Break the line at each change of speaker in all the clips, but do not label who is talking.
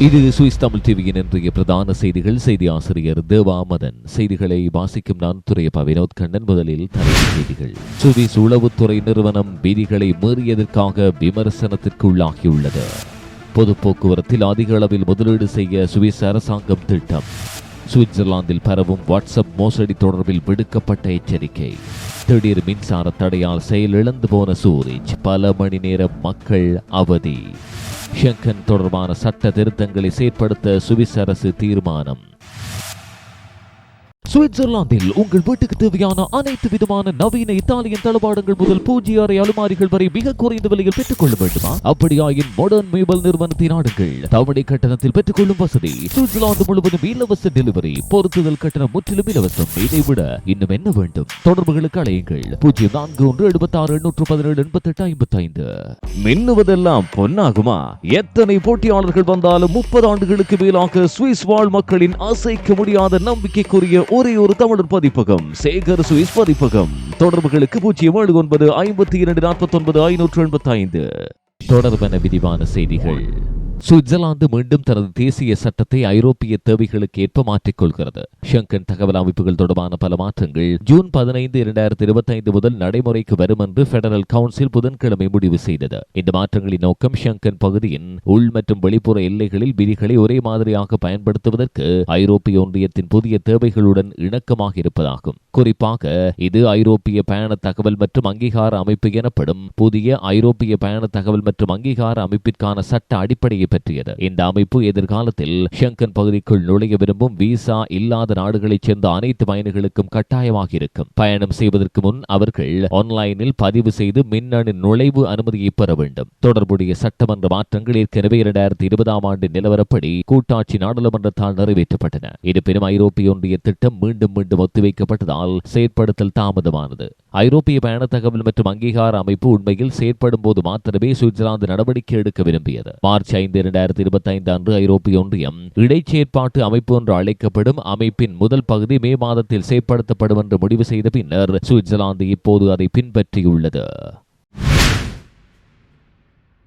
இது சுவிஸ் தமிழ் டிவியின் இன்றைய பிரதான செய்திகள். செய்தி ஆசிரியர் தேவாமதன் செய்திகளை வாசிக்கும் நான் துறையப்பா வினோத் கண்ணன். முதலில் தலைப்புச் செய்திகள். சுவிஸ் உளவுத்துறை நிறுவனம் விதிகளை மீறியதற்காக விமர்சனத்திற்கு உள்ளாகியுள்ளது. பொது போக்குவரத்தில் அதிக அளவில் முதலீடு செய்ய சுவிஸ் அரசாங்கம் திட்டம். சுவிட்சர்லாந்தில் பரவும் வாட்ஸ்அப் மோசடி தொடர்பில் விடுக்கப்பட்ட எச்சரிக்கை. திடீர் மின்சார தடையால் செயலிழந்து போன சூரிஜ் பல மணி நேரம் மக்கள் அவதி. ஷெங்கன் தொடர்பான சட்ட திருத்தங்களை செயற்படுத்த சுவிஸ் அரசு தீர்மானம். சுவிட்சர்லாந்தில் உங்கள் வீட்டுக்கு தேவையான அனைத்து விதமான நவீன இத்தாலியன் தளபாடங்கள் முதல் பூஜ்ய அறை அலுமாரிகள் வரை மிக குறைந்த விலையில் பெற்றுக் கொள்ள வேண்டுமா? அப்படியாயின் மாடர்ன் மேபல் நிறுவனத்தை நாடுங்கள் தவணை கட்டணத்தில் பெற்றுக்கொள்ளும் வசதி. சுவிட்சர்லாந்து முழுவதும் இலவச டெலிவரி பொருத்துதல் கட்டணம் முற்றிலும் இலவசம். இதை விட இன்னும் என்ன வேண்டும்? தொடர்புகளுக்கு அழையுங்கள். பூஜ்ஜியம் நான்கு ஒன்று எழுபத்தி ஆறு எண்ணூற்று பதினேழு எண்பத்தி எட்டு ஐம்பத்தி ஐந்து மின்னுவதெல்லாம் பொன்னாகுமா? எத்தனை போட்டியாளர்கள் வந்தாலும் முப்பது ஆண்டுகளுக்கு மேலாக சுவிஸ் வாழ் மக்களின் அசைக்க முடியாத நம்பிக்கைக்குரிய ஒரே ஒரு தமிழர் பதிப்பகம் சேகர் சுவிஸ் பதிப்பகம். தொடர்புகளுக்கு பூஜ்ஜியம் ஏழு ஒன்பது ஐம்பத்தி இரண்டு நாற்பத்தி ஒன்பது ஐநூற்று எண்பத்தி ஐந்து தொடர்பென விரிவான செய்திகள். சுவிட்சர்லாந்து மீண்டும் தனது தேசிய சட்டத்தை ஐரோப்பிய தேவைகளுக்கு ஏற்ப மாற்றிக்கொள்கிறது. ஷங்கன் தகவல் அமைப்புகள் தொடர்பான பல மாற்றங்கள் ஜூன் பதினைந்து இரண்டாயிரத்தி இருபத்தி ஐந்து முதல் நடைமுறைக்கு வரும் என்று பெடரல் கவுன்சில் புதன்கிழமை முடிவு செய்தது. இந்த மாற்றங்களின் நோக்கம் ஷங்கன் பகுதியின் உள் மற்றும் வெளிப்புற எல்லைகளில் விதிகளை ஒரே மாதிரியாக பயன்படுத்துவதற்கு ஐரோப்பிய ஒன்றியத்தின் புதிய தேவைகளுடன் இணக்கமாக இருப்பதாகும். குறிப்பாக இது ஐரோப்பிய பயண தகவல் மற்றும் அங்கீகார அமைப்பு எனப்படும் புதிய ஐரோப்பிய பயண தகவல் மற்றும் அங்கீகார அமைப்பிற்கான சட்ட அடிப்படையை பற்றியது இந்த அமைப்பு எதிர்காலத்தில் ஷங்கன் பகுதிக்குள் நுழைய விரும்பும் விசா இல்லாத நாடுகளைச் சேர்ந்த அனைத்து பயணிகளுக்கும் கட்டாயமாக இருக்கும். பயணம் செய்வதற்கு முன் அவர்கள் ஆன்லைனில் பதிவு செய்து மின்னணு நுழைவு அனுமதியை பெற வேண்டும். தொடர்புடைய சட்டமன்ற மாற்றங்கள் ஏற்கனவே இரண்டாயிரத்தி இருபதாம் ஆண்டு நிலவரப்படி கூட்டாட்சி நாடாளுமன்றத்தால் நிறைவேற்றப்பட்டன. இருப்பினும் ஐரோப்பிய ஒன்றிய திட்டம் மீண்டும் மீண்டும் ஒத்திவைக்கப்பட்டதால் செயற்படுத்தல் தாமதமானது. ஐரோப்பிய பயண தகவல் மற்றும் அங்கீகார அமைப்பு உண்மையில் செயற்படும் போது மாத்திரமே சுவிட்சர்லாந்து நடவடிக்கை எடுக்க விரும்பியது. மார்ச் ஐந்து இரண்டாயிரத்தி இருபத்தி ஐந்து அன்று ஐரோப்பிய ஒன்றியம் இடைச்சேற்பாட்டு அமைப்பு என்று அழைக்கப்படும் அமைப்பின் முதல் பகுதி மே மாதத்தில் செயற்படுத்தப்படும் என்று முடிவு செய்த பின்னர் சுவிட்சர்லாந்து இப்போது அதை பின்பற்றியுள்ளது.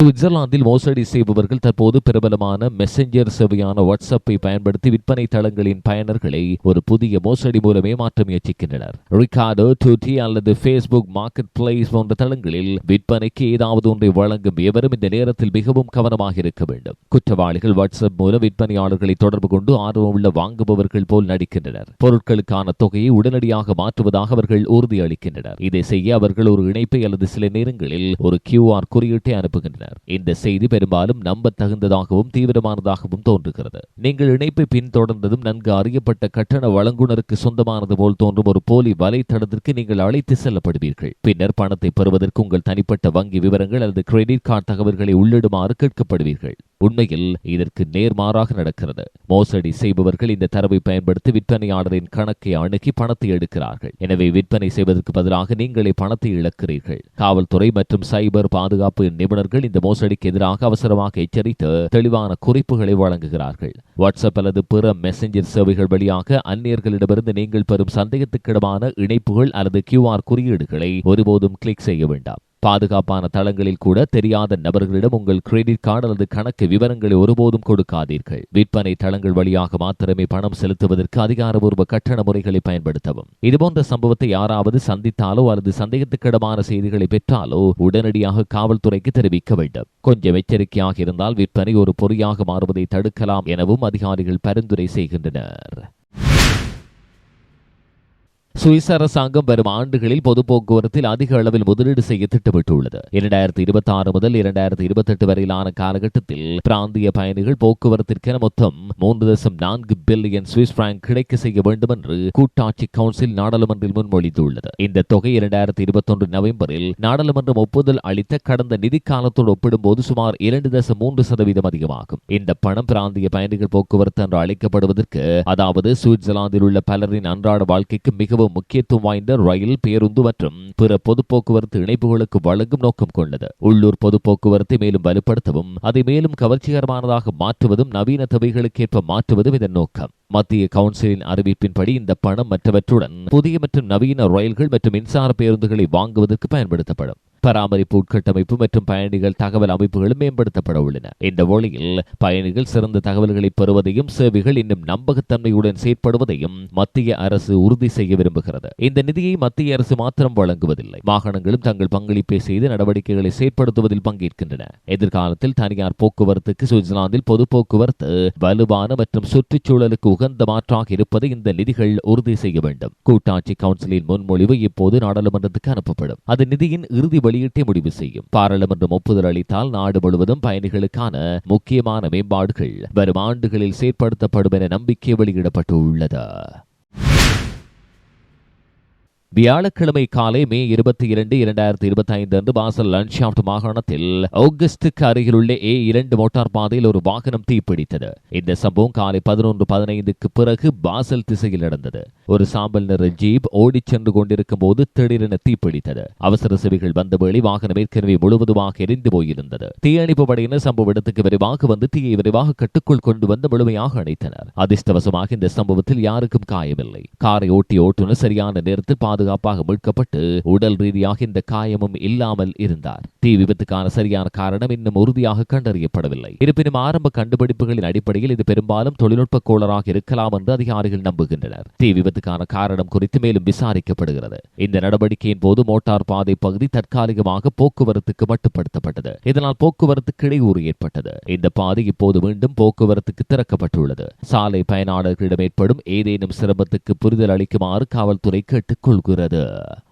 சுவிட்சர்லாந்தில் மோசடி செய்பவர்கள் தற்போது பிரபலமான மெசஞ்சர் சேவையான வாட்ஸ்அப்பை பயன்படுத்தி விற்பனை தளங்களின் பயனர்களை ஒரு புதிய மோசடி மூலம் ஏமாற்ற முயற்சிக்கின்றனர். ரிகார்டோ டூட்டி அல்லது ஃபேஸ்புக் மார்க்கெட் பிளேஸ் போன்ற தளங்களில் விற்பனைக்கு ஏதாவது ஒன்றை வழங்கும் எவரும் இந்த நேரத்தில் மிகவும் கவனமாக இருக்க வேண்டும். குற்றவாளிகள் வாட்ஸ்அப் மூலம் விற்பனையாளர்களை தொடர்பு கொண்டு ஆர்வமுள்ள வாங்குபவர்கள் போல் நடிக்கின்றனர். பொருட்களுக்கான தொகையை உடனடியாக மாற்றுவதாக அவர்கள் உறுதியளிக்கின்றனர். இதை செய்ய அவர்கள் ஒரு இணைப்பை அல்லது சில நேரங்களில் ஒரு கியூஆர் குறியீட்டை அனுப்புகின்றனர். இந்த செய்தி பெரும்பாலும் நம்பத்தகுந்ததாகவும் தீவிரமானதாகவும் தோன்றுகிறது. நீங்கள் இணைப்பை பின்தொடர்ந்ததும் நன்கு அறியப்பட்ட கட்டண வழங்குனருக்கு சொந்தமானது போல் தோன்றும் ஒரு போலி வலைத்தடத்திற்கு நீங்கள் அழைத்து செல்லப்படுவீர்கள். பின்னர் பணத்தை பெறுவதற்கு உங்கள் தனிப்பட்ட வங்கி விவரங்கள் அல்லது கிரெடிட் கார்டு தகவல்களை உள்ளிடுமாறு கேட்கப்படுவீர்கள். உண்மையில் இதற்கு நேர்மாறாக நடக்கிறது. மோசடி செய்பவர்கள் இந்த தரவை பயன்படுத்தி விற்பனையாளரின் கணக்கை அணுகி பணத்தை எடுக்கிறார்கள். எனவே விற்பனை செய்வதற்கு பதிலாக நீங்களே பணத்தை இழக்கிறீர்கள். காவல்துறை மற்றும் சைபர் பாதுகாப்பு நிபுணர்கள் இந்த மோசடிக்கு எதிராக அவசரமாக எச்சரித்து தெளிவான குறிப்புகளை வழங்குகிறார்கள். வாட்ஸ்அப் அல்லது பிற மெசஞ்சர் சேவைகள் வழியாக அந்நியர்களிடமிருந்து நீங்கள் பெறும் சந்தேகத்துக்கிடமான இணைப்புகள் அல்லது கியூஆர் குறியீடுகளை ஒருபோதும் கிளிக் செய்ய வேண்டாம். பாதுகாப்பான தளங்களில் கூட தெரியாத நபர்களிடம் உங்கள் கிரெடிட் கார்டு அல்லது கணக்கு விவரங்களை ஒருபோதும் கொடுக்காதீர்கள். விற்பனை தளங்கள் வழியாக மாத்திரமே பணம் செலுத்துவதற்கு அதிகாரபூர்வ கட்டண முறைகளை பயன்படுத்தவும். இதுபோன்ற சம்பவத்தை யாராவது சந்தித்தாலோ அல்லது சந்தேகத்துக்கிடமான செய்திகளை பெற்றாலோ உடனடியாக காவல்துறைக்கு தெரிவிக்க வேண்டும். கொஞ்சம் எச்சரிக்கையாக இருந்தால் விற்பனை ஒரு பொறியாக மாறுவதை தடுக்கலாம் எனவும் அதிகாரிகள் பரிந்துரை செய்கின்றனர். சுவிஸ் அரசாங்கம் வரும் ஆண்டுகளில் பொது போக்குவரத்தில் அதிக அளவில் முதலீடு செய்ய திட்டமிட்டுள்ளது. இரண்டாயிரத்தி இருபத்தி ஆறு முதல் இரண்டாயிரத்தி இருபத்தி எட்டு வரையிலான காலகட்டத்தில் பிராந்திய பயணிகள் போக்குவரத்திற்கென மொத்தம் மூன்று தசம் நான்கு பில்லியன் சுவிஸ் பிராங்க் கிடைக்க செய்ய வேண்டும் என்று கூட்டாட்சி கவுன்சில் நாடாளுமன்றில் முன்மொழிந்துள்ளது. இந்த தொகை இரண்டாயிரத்தி இருபத்தொன்று நவம்பரில் நாடாளுமன்றம் ஒப்புதல் அளித்த கடந்த நிதி காலத்தோடு ஒப்பிடும்போது சுமார் இரண்டு தசம் மூன்று சதவீதம் அதிகமாகும். இந்த பணம் பிராந்திய பயணிகள் போக்குவரத்து என்று அழைக்கப்படுவதற்கு அதாவது சுவிட்சர்லாந்தில் உள்ள பலரின் அன்றாட வாழ்க்கைக்கு மிகவும் முக்கியத்துவம் வாய்ந்த ரயில் பேருந்து மற்றும் பிற பொது போக்குவரத்து இணைப்புகளுக்கு வழங்கும் நோக்கம் கொண்டது. உள்ளூர் பொது போக்குவரத்தை மேலும் வலுப்படுத்தவும் அதை மேலும் கவர்ச்சிகரமானதாக மாற்றுவதும் நவீன தேவைகளுக்கேற்ப மாற்றுவதும் இதன் நோக்கம். மத்திய கவுன்சிலின் அறிவிப்பின்படி இந்த பணம் மற்றவற்றுடன் புதிய மற்றும் நவீன ரயில்கள் மற்றும் மின்சார பேருந்துகளை வாங்குவதற்கு பயன்படுத்தப்படும். பராமரிப்பு உட்கட்டமைப்பு மற்றும் பயணிகள் தகவல் அமைப்புகளும் மேம்படுத்தப்பட உள்ளன. இந்த வழியில் பயணிகள் சிறந்த தகவல்களை பெறுவதையும் சேவைகள் இன்னும் நம்பகத்தன்மையுடன் செயற்படுவதையும் மத்திய அரசு உறுதி செய்ய விரும்புகிறது. இந்த நிதியை மத்திய அரசு மாத்திரம் வழங்குவதில்லை. மாகாணங்களும் தங்கள் பங்களிப்பை செய்து நடவடிக்கைகளை செயற்படுத்துவதில் பங்கேற்கின்றன. எதிர்காலத்தில் தனியார் போக்குவரத்துக்கு சுவிட்சர்லாந்தில் பொது போக்குவரத்து வலுவான மற்றும் சுற்றுச்சூழலுக்கு உகந்த மாற்றாக இருப்பதை இந்த நிதிகள் உறுதி செய்ய வேண்டும். கூட்டாட்சி கவுன்சிலின் முன்மொழிவு இப்போது நாடாளுமன்றத்துக்கு அனுப்பப்படும். அது நிதியின் இறுதி வெளியீட்டை முடிவு செய்யும். பாராளுமன்றம் ஒப்புதல் அளித்தால் நாடு முழுவதும் பயணிகளுக்கான முக்கியமான மேம்பாடுகள் வரும் ஆண்டுகளில் செயற்படுத்தப்படும் என நம்பிக்கை வெளியிடப்பட்டுள்ளது. வியாழக்கிழமை காலை மே இருபத்தி இரண்டு இரண்டாயிரத்தி இருபத்தி ஐந்து அன்று பாசல் லன்ஷாப்ட் மாகாணத்தில் ஆகஸ்டுக்கு அருகிலுள்ள ஏ இரண்டு மோட்டார் பாதையில் ஒரு வாகனம் தீப்பிடித்தது. இந்த சம்பவம் காலை பதினொன்று பதினைந்துக்கு பிறகு பாசல் திசையில் நடந்தது. ஒரு சாம்பல் நிற ஜீப் ஓடிச் சென்று கொண்டிருக்கும் போது திடீரென தீப்பிடித்தது. அவசர சேவைகள் வந்த வேளை வாகனம் ஏற்கனவே முழுவதுமாக எரிந்து போயிருந்தது. தீயணைப்பு படையினர் சம்பவ இடத்துக்கு விரைவாக வந்து தீயை விரைவாக கட்டுக்குள் கொண்டு வந்து முழுமையாக அணைத்தனர். அதிர்ஷ்டவசமாக இந்த சம்பவத்தில் யாருக்கும் காயமில்லை. காரை ஓட்டிய ஓட்டுநர் சரியான நேரத்தில் பாதுகாப்பாக மீட்கப்பட்டு உடல் ரீதியாக இந்த காயமும் இல்லாமல் இருந்தார். தீ விபத்துக்கான சரியான காரணம் இன்னும் உறுதியாக கண்டறியப்படவில்லை. இருப்பினும் ஆரம்ப கண்டுபிடிப்புகளின் அடிப்படையில் இது பெரும்பாலும் தொழில்நுட்ப கோளராக இருக்கலாம் என்று அதிகாரிகள் நம்புகின்றனர். தீ விபத்துக்கான காரணம் குறித்து மேலும் விசாரிக்கப்படுகிறது. இந்த நடவடிக்கையின் போது மோட்டார் பாதை பகுதி தற்காலிகமாக போக்குவரத்துக்கு மட்டுப்படுத்தப்பட்டது. இதனால் போக்குவரத்துக்கு இடையூறு ஏற்பட்டது. இந்த பாதை இப்போது மீண்டும் போக்குவரத்துக்கு திறக்கப்பட்டுள்ளது. சாலை பயனாளர்களிடம் ஏற்படும் ஏதேனும் சிரமத்துக்கு புரிதல் அளிக்குமாறு காவல்துறை கேட்டுக்கொள்கிறது. Kurada.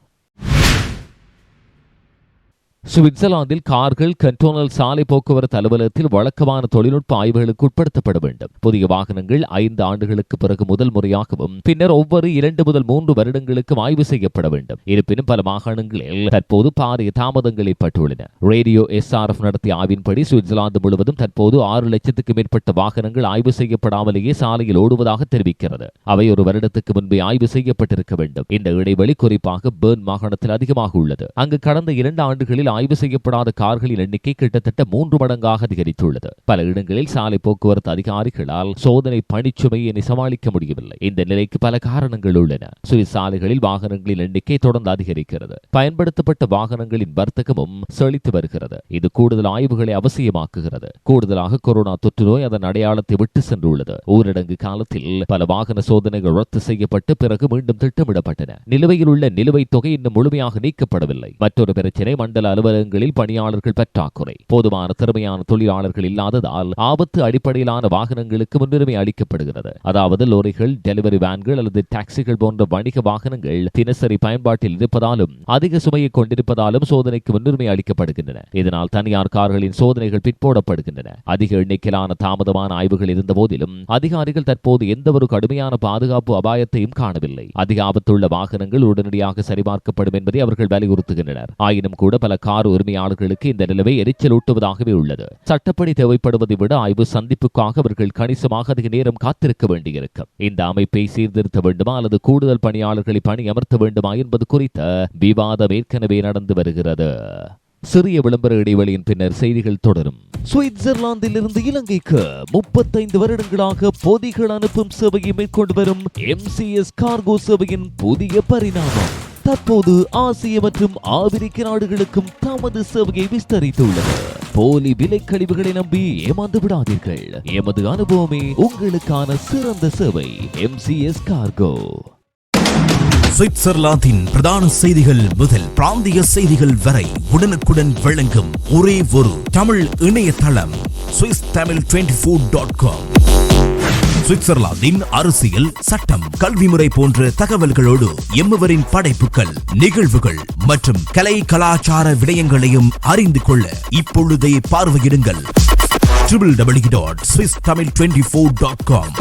சுவிட்சர்லாந்தில் கார்கள் கண்டோனல் சாலை போக்குவரத்து அலுவலகத்தில் வழக்கமான தொழில்நுட்ப ஆய்வுகளுக்கு உட்படுத்தப்பட வேண்டும். புதிய வாகனங்கள் ஐந்து ஆண்டுகளுக்கு பிறகு முதல் முறையாகவும் பின்னர் ஒவ்வொரு இரண்டு முதல் மூன்று வருடங்களுக்கும் ஆய்வு செய்யப்பட வேண்டும். இருப்பினும் பல மாகாணங்களில் தற்போது பாரிய தாமதங்கள் ஏற்பட்டுள்ளன. ரேடியோ எஸ்ஆர்எஃப் நடத்திய ஆய்வின்படி சுவிட்சர்லாந்து முழுவதும் தற்போது ஆறு லட்சத்துக்கு மேற்பட்ட வாகனங்கள் ஆய்வு செய்யப்படாமலேயே சாலையில் ஓடுவதாக தெரிவிக்கிறது. அவை ஒரு வருடத்துக்கு முன்பே ஆய்வு செய்யப்பட்டிருக்க வேண்டும். இந்த இடைவெளி குறிப்பாக பேர்ன் மாகாணத்தில் அதிகமாக உள்ளது. அங்கு கடந்த இரண்டு ஆண்டுகளில் ஆய்வு செய்யப்படாத கார்களின் எண்ணிக்கை கிட்டத்தட்ட மூன்று மடங்காக அதிகரித்துள்ளது. பல இடங்களில் சாலை போக்குவரத்து அதிகாரிகளால் சோதனை பணிச்சுமையை சமாளிக்க முடியவில்லை. இந்த நிலைக்கு பல காரணங்கள் உள்ளன. சுவிஸ் சாலைகளில் வாகனங்களின் எண்ணிக்கை தொடர்ந்து அதிகரிக்கிறது. பயன்படுத்தப்பட்ட வாகனங்களின் வர்த்தகமும் செழித்து வருகிறது. இது கூடுதல் ஆய்வுகளை அவசியமாக்குகிறது. கூடுதலாக கொரோனா தொற்று நோய் அதன் அடையாளத்தை விட்டு சென்றுள்ளது. ஊரடங்கு காலத்தில் பல வாகன சோதனைகள் ரத்து செய்யப்பட்டு பிறகு மீண்டும் திட்டமிடப்பட்டன. நிலுவையில் உள்ள நிலுவைத் தொகை இன்னும் முழுமையாக நீக்கப்படவில்லை. மற்றொரு பிரச்சினை மண்டல அலுவலகங்களில் பணியாளர்கள் பற்றாக்குறை. போதுமான திறமையான தொழிலாளர்கள் இல்லாததால் ஆபத்து அடிப்படையிலான வாகனங்களுக்கு முன்னுரிமை அளிக்கப்படுகிறது. அதாவது லோரிகள் டெலிவரி வேன்கள் அல்லது டாக்ஸிகள் போன்ற வணிக வாகனங்கள் தினசரி பயன்பாட்டில் இருப்பதாலும் அதிக சுமையை கொண்டிருப்பதாலும் சோதனைக்கு முன்னுரிமை அளிக்கப்படுகின்றன. இதனால் தனியார் கார்களின் சோதனைகள் பிற்போடப்படுகின்றன. அதிக எண்ணிக்கையிலான தாமதமான ஆய்வுகள் இருந்த போதிலும் அதிகாரிகள் தற்போது எந்தவொரு கடுமையான பாதுகாப்பு அபாயத்தையும் காணவில்லை. அதிக ஆபத்துள்ள வாகனங்கள் உடனடியாக சரிபார்க்கப்படும் என்பதை அவர்கள் வலியுறுத்துகின்றனர். ஆயினும் கூட பல கார் உரிமையாளர்களுக்கு இந்த நிலைமை எரிச்சலூட்டுவதாகவே உள்ளது. சட்டப்படி தேவைப்படுவதை விட ஆய்வு சந்திப்புக்காக அவர்கள் கணிசமாக அதிக நேரம் காத்திருக்க வேண்டியிருக்கும். இந்த அமைப்பை சீர்திருத்த வேண்டுமா அல்லது கூடுதல் பணியாளர்களை பணி அமர்த்த வேண்டுமா என்பது குறித்த விவாதம் ஏற்கனவே நடந்து வருகிறது. சிறிய விளம்பர இடைவெளியின் பின்னர் செய்திகள் தொடரும். சுவிட்சர்லாந்தில் இருந்து இலங்கைக்கு முப்பத்தைந்து வருடங்களாக பொதிகள் அனுப்பும் சேவையை மேற்கொண்டு வரும் எம்சிஎஸ் கார்கோ சேவையின் புதிய பரிணாமம். தற்போது ஆசிய மற்றும் ஆப்பிரிக்க நாடுகளுக்கும் தமது சேவையை விஸ்தரித்துள்ளது போலி விலை கழிவுகளை நம்பி ஏமாந்து விடாதீர்கள். எமது அனுபவமே உங்களுக்கான சிறந்த சேவை. எம்சிஎஸ் கார்கோ
சுவிட்சர்லாந்தின் பிரதான செய்திகள் முதல் பிராந்திய செய்திகள் வரை உடனுக்குடன் வழங்கும் ஒரே ஒரு தமிழ் இணையதளம் Swiss Tamil twenty four dot com. சுவிட்சர்லாந்தின் அரசியல் சட்டம் கல்வி முறை போன்ற தகவல்களோடு எம்முவரின் படைப்புகள் நிகழ்வுகள் மற்றும் கலை கலாச்சார விடயங்களையும் அறிந்து கொள்ள இப்பொழுதே பார்வையிடுங்கள். Triple W dot Swiss Tamil twenty four dot com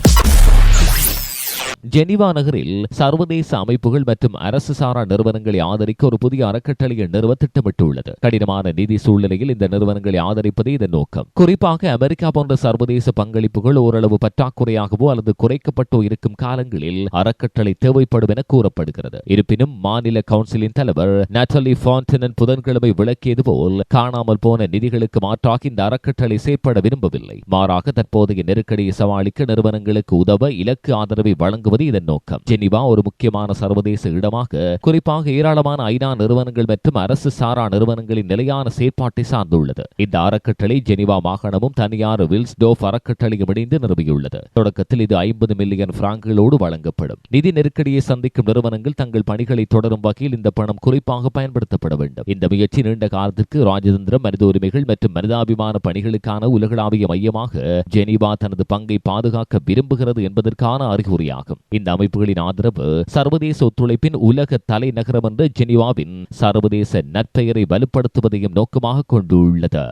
Geneva நகரில் சர்வதேச அமைப்புகள் மற்றும் அரசு சாரா நிறுவனங்களை ஆதரிக்க ஒரு புதிய அறக்கட்டளையை நிறுவ திட்டமிட்டுள்ளது. கடினமான நிதி சூழ்நிலையில் இந்த நிறுவனங்களை ஆதரிப்பதே இதன் நோக்கம். குறிப்பாக அமெரிக்கா போன்ற சர்வதேச பங்களிப்புகள் ஓரளவு பற்றாக்குறையாகவோ அல்லது குறைக்கப்பட்டோ இருக்கும் காலங்களில் அறக்கட்டளை தேவைப்படும் என கூறப்படுகிறது. இருப்பினும் மாநில கவுன்சிலின் தலைவர் நட்டலி ஃபான்டனன் புதன்கிழமை விளக்கியது போல் காணாமல் போன நிதிகளுக்கு மாற்றாக இந்த அறக்கட்டளை செயற்பட விரும்பவில்லை. மாறாக தற்போதைய நெருக்கடியை சமாளிக்க நிறுவனங்களுக்கு உதவ இலக்கு ஆதரவை வழங்குவது இதன் நோக்கம். ஜெனிவா ஒரு முக்கியமான சர்வதேச இடமாக குறிப்பாக ஏராளமான ஐநா நிறுவனங்கள் மற்றும் அரசு சாரா நிறுவனங்களின் நிலையான செயற்பாட்டை சார்ந்துள்ளது. இந்த அறக்கட்டளை ஜெனிவா மாகாணமும் தனியார் வில்ஸ்டோஃப் அறக்கட்டளையும் இணைந்து நிறுவியுள்ளது. தொடக்கத்தில் இது ஐம்பது மில்லியன் பிராங்குகளோடு வழங்கப்படும். நிதி நெருக்கடியை சந்திக்கும் நிறுவனங்கள் தங்கள் பணிகளை தொடரும் வகையில் இந்த பணம் குறிப்பாக பயன்படுத்தப்பட வேண்டும். இந்த முயற்சி நீண்ட காலத்திற்கு ராஜதந்திரம் மனித உரிமைகள் மற்றும் மனிதாபிமான பணிகளுக்கான உலகளாவிய மையமாக ஜெனீவா தனது பங்கை பாதுகாக்க விரும்புகிறது என்பதற்கான அறிகுறியாகும். இந்த அமைப்புகளின் ஆதரவு சர்வதேச ஒத்துழைப்பின் உலக தலைநகரம் என்ற ஜெனீவாவின் சர்வதேச நற்பெயரை வலுப்படுத்துவதையும் நோக்கமாக கொண்டுள்ளது.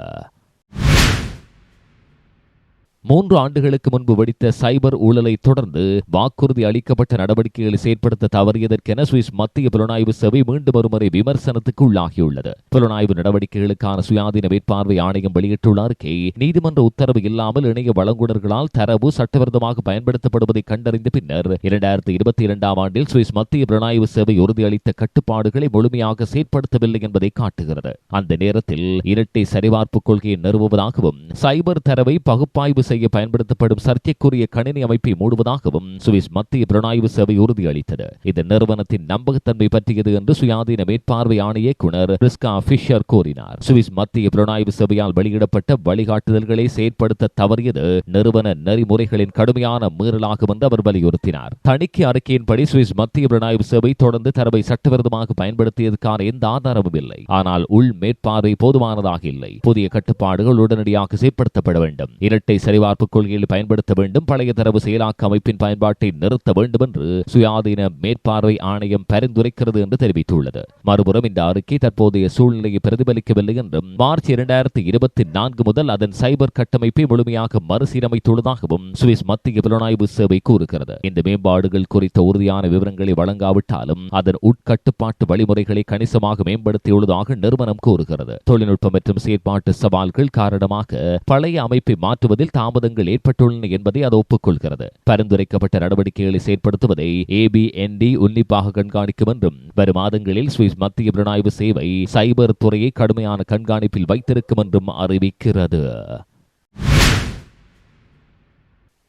மூன்று ஆண்டுகளுக்கு முன்பு வெடித்த சைபர் ஊழலை தொடர்ந்து வாக்குறுதி அளிக்கப்பட்ட நடவடிக்கைகளை செயற்படுத்த தவறியதற்கென சுவிஸ் மத்திய புலனாய்வு சேவை மீண்டும் ஒருமுறை விமர்சனத்துக்கு உள்ளாகியுள்ளது. புலனாய்வு நடவடிக்கைகளுக்கான சுயாதீன மேற்பார்வை ஆணையம் வெளியிட்டுள்ள அறிக்கை நீதிமன்ற உத்தரவு இல்லாமல் இணைய வழங்குனர்களால் தரவு சட்டவிரோதமாக பயன்படுத்தப்படுவதை கண்டறிந்த பின்னர் இரண்டாயிரத்தி இருபத்தி இரண்டாம் ஆண்டில் சுவிஸ் மத்திய புலனாய்வு சேவை உறுதியளித்த கட்டுப்பாடுகளை முழுமையாக செயற்படுத்தவில்லை என்பதை காட்டுகிறது. அந்த நேரத்தில் இரட்டை சரிபார்ப்பு கொள்கையை நிறுவுவதாகவும் சைபர் தரவை பகுப்பாய்வு செய்ய பயன்படுத்தப்படும் சர்ச்சைக்குரிய கணினி அமைப்பை மூடுவதாகவும் சுவிஸ் மத்திய புலனாய்வு சேவை உறுதியளித்தது இது நிறுவனத்தின் நம்பகத்தன்மை பற்றியது என்று சுயாதீன மேற்பார்வை ஆணைய இயக்குனர் பிரிஸ்கா ஃபிஷர் கூறினார். சுவிஸ் மத்திய புலனாய்வு சேவையால் வெளியிடப்பட்ட வழிகாட்டுதல்களை செயற்படுத்த தவறியது நிறுவன நெறிமுறைகளின் கடுமையான மீறலாகும் என்று அவர் வலியுறுத்தினார். தணிக்கை அறிக்கையின்படி சுவிஸ் மத்திய புலனாய்வு சேவை தொடர்ந்து தரவை சட்டவிரோதமாக பயன்படுத்தியதற்கான எந்த ஆதாரமும் இல்லை. ஆனால் உள் மேற்பார்வை போதுமானதாக இல்லை. புதிய கட்டுப்பாடுகள் உடனடியாக செயற்படுத்தப்பட வேண்டும். இரட்டை சரிபார்ப்பு கொள்கையில் பயன்படுத்த வேண்டும். பழைய தரவு செயலாக்க அமைப்பின் பயன்பாட்டை நிறுத்த வேண்டும் என்று சுயாதீன மேற்பார்வை ஆணையம் பரிந்துரைக்கிறது என்று தெரிவித்துள்ளது. மறுபுறம் இந்த அறிக்கை தற்போதைய சூழ்நிலையை பிரதிபலிக்கவில்லை என்றும் மார்ச் இரண்டாயிரத்தி இருபத்தி நான்கு முதல் அதன் சைபர் கட்டமைப்பை முழுமையாக மறுசீரமைத்துள்ளதாகவும் சுவிஸ் மத்திய புலனாய்வு சேவை கூறுகிறது. இந்த மேம்பாடுகள் குறித்த உறுதியான விவரங்களை வழங்காவிட்டாலும் அதன் உட்கட்டுப்பாட்டு வழிமுறைகளை கணிசமாக மேம்படுத்தியுள்ளதாக நிறுவனம் கூறுகிறது. தொழில்நுட்ப மற்றும் செயற்பாட்டு சவால்கள் காரணமாக பழைய அமைப்பை மாற்றுவதில் தாமதங்கள் ஏற்பட்டுள்ளன என்பதை அது ஒப்புக்கொள்கிறது. பரிந்துரைக்கப்பட்ட நடவடிக்கைகளை செயற்படுத்துவதை ஏபிஎன்டி உன்னிப்பாக கண்காணிக்கும் என்றும் வரும் மாதங்களில் சுவிஸ் மத்திய புலனாய்வு சேவை சைபர் துறையை கடுமையான கண்காணிப்பில் வைத்திருக்கும் என்றும் அறிவிக்கிறது.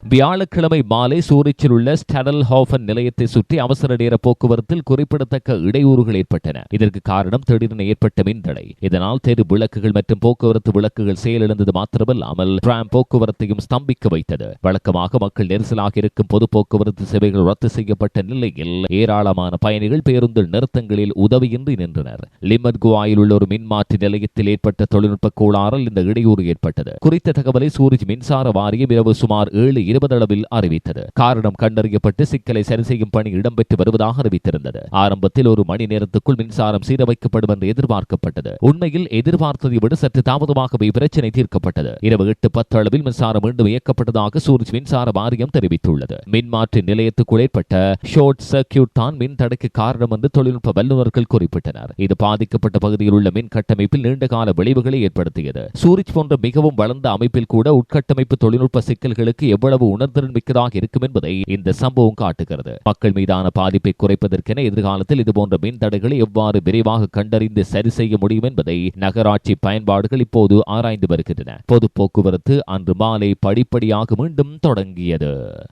வியாழக்கிழமை மாலை சூரிச்சில் உள்ள ஸ்டடல் ஹாஃபன் நிலையத்தை சுற்றி அவசர நேர போக்குவரத்தில் குறிப்பிடத்தக்க இடையூறுகள் ஏற்பட்டன. இதற்கு காரணம் திடீரென ஏற்பட்ட மின்தடை. இதனால் தெரு விளக்குகள் மற்றும் போக்குவரத்து விளக்குகள் செயலிழந்தது மாத்திரமல்லாமல் டிராம் போக்குவரத்தையும் ஸ்தம்பிக்க வைத்தது. வழக்கமாக மக்கள் நெரிசலாக இருக்கும் பொது போக்குவரத்து சேவைகள் ரத்து செய்யப்பட்ட நிலையில் ஏராளமான பயணிகள் பேருந்து நிறுத்தங்களில் உதவியின்றி நின்றனர். லிமத் குவாயில் உள்ள ஒரு மின்மாற்றி நிலையத்தில் ஏற்பட்ட தொழில்நுட்ப கோளாறில் இந்த இடையூறு ஏற்பட்டது. குறித்த தகவலை சூரிஜ் மின்சார வாரியம் இரவு சுமார் ஏழு இருபது அளவில் அறிவித்தது. காரணம் கண்டறியப்பட்டு சிக்கலை சரி செய்யும் பணி இடம்பெற்று வருவதாக அறிவித்திருந்தது. ஆரம்பத்தில் ஒரு மணி நேரத்துக்குள் மின்சாரம் சீரமைக்கப்படும் என்று எதிர்பார்க்கப்பட்டது. உண்மையில் எதிர்பார்த்ததை விட சற்று தாமதமாகவே பிரச்சனை தீர்க்கப்பட்டது. இரவு எட்டு பத்து அளவில் மின்சாரம் மீண்டும் இயக்கப்பட்டதாக சூரிஜ் மின்சார வாரியம் தெரிவித்துள்ளது. மின்மாற்றி நிலையத்துக்குள் ஏற்பட்ட ஷார்ட் சர்க்கியூட் தான் மின் தடைக்கு காரணம் என்று தொழில்நுட்ப வல்லுநர்கள் குறிப்பிட்டனர். இது பாதிக்கப்பட்ட பகுதியில் உள்ள மின் கட்டமைப்பில் நீண்டகால விளைவுகளை ஏற்படுத்தியது. சூரிஜ் போன்ற மிகவும் வளர்ந்த அமைப்பில் கூட உட்கட்டமைப்பு தொழில்நுட்ப சிக்கல்களுக்கு எவ்வளவு உணர்திறன் மிக்கதாக இருக்கும் என்பதை இந்த சம்பவம் காட்டுகிறது. மக்கள் மீதான பாதிப்பை குறைப்பதற்கென எதிர்காலத்தில் இதுபோன்ற மின் தடைகளை எவ்வாறு விரைவாக கண்டறிந்து சரி செய்ய முடியும் என்பதை நகராட்சி பயன்பாடுகள் இப்போது ஆராய்ந்து வருகின்றன. பொது போக்குவரத்து அன்று மாலை படிப்படியாக மீண்டும் தொடங்கியது.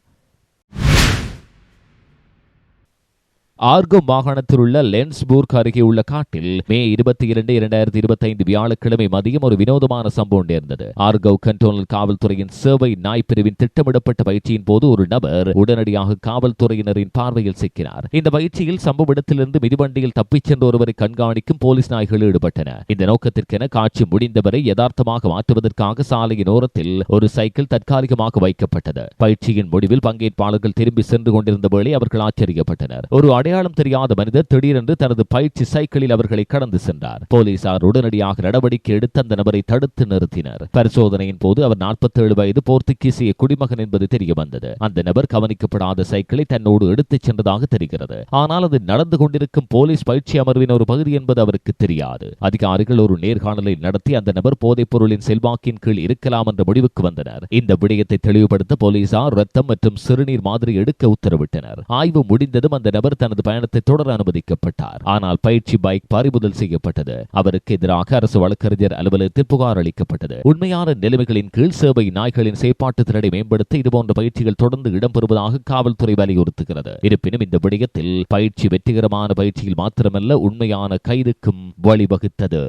ஆர்கோ மாகாணத்தில் உள்ள லென்ஸ்பூர்க் அருகே உள்ள காட்டில் மே இருபத்தி இரண்டு இரண்டாயிரத்தி இருபத்தி ஐந்து வியாழக்கிழமை மதியம் ஒரு வினோதமான சம்பவம் நேர்ந்தது. ஆர்கோ கண்டோனல் காவல்துறையின் சேவை நாய் பிரிவின் திட்டமிடப்பட்ட பயிற்சியின் போது ஒரு நபர் உடனடியாக காவல்துறையினரின் பார்வையில் சிக்கினார். இந்த பயிற்சியில் சம்பவ இடத்திலிருந்து மிதிவண்டியில் தப்பிச் சென்ற ஒருவரை கண்காணிக்கும் போலீஸ் நாய்கள் ஈடுபட்டன. இந்த நோக்கத்திற்கென காட்சி முடிந்தவரை யதார்த்தமாக மாற்றுவதற்காக சாலையின் ஓரத்தில் ஒரு சைக்கிள் தற்காலிகமாக வைக்கப்பட்டது. பயிற்சியின் முடிவில் பங்கேற்பாளர்கள் திரும்பி சென்று கொண்டிருந்த வேளை அவர்கள் ஆச்சரியப்பட்டனர். ஒரு அடையாளம் தெரியாத மனிதர் திடீரென்று தனது பயிற்சி சைக்கிளில் அவர்களை கடந்து சென்றார். போலீசார் உடனடியாக நடவடிக்கை எடுத்து அந்த நபரை தடுத்து நிறுத்தினர். பரிசோதனையின் போது அவர் 47 வயது போர்த்துகீசிய குடிமகன் என்பது தெரிய வந்தது அந்த நபர் கவனிக்கப்படாத சைக்கிளை தன்னோடு எடுத்துச் சென்றதாக தெரிகிறது. ஆனால் அது நடந்து கொண்டிருக்கும் போலீஸ் பயிற்சி அமர்வின் ஒரு பகுதி என்பது அவருக்கு தெரியாது. அதிகாரிகள் ஒரு நேர்காணலை நடத்தி அந்த நபர் போதைப் பொருளின் செல்வாக்கின் கீழ் இருக்கலாம் என்ற முடிவுக்கு வந்தனர். இந்த விடயத்தை தெளிவுபடுத்த போலீசார் ரத்தம் மற்றும் சிறுநீர் மாதிரி எடுக்க உத்தரவிட்டனர். ஆய்வு முடிந்ததும் அந்த நபர் தனது தனது பயணத்தை தொடர அனுமதிக்கப்பட்டார். ஆனால் பயிற்சி பைக் பறிமுதல் செய்யப்பட்டது. அவருக்கு எதிராக அரசு வழக்கறிஞர் அலுவலகத்தில் புகார் அளிக்கப்பட்டது. உண்மையான நிலைமைகளின் கீழ் சேவை நாய்களின் செயற்பாட்டு திறனை மேம்படுத்த இதுபோன்ற பயிற்சிகள் தொடர்ந்து இடம்பெறுவதாக காவல்துறை வலியுறுத்துகிறது. இருப்பினும் இந்த விடயத்தில் பயிற்சி வெற்றிகரமான பயிற்சியில் மாத்திரமல்ல உண்மையான கைதுக்கும் வழிவகுத்தது.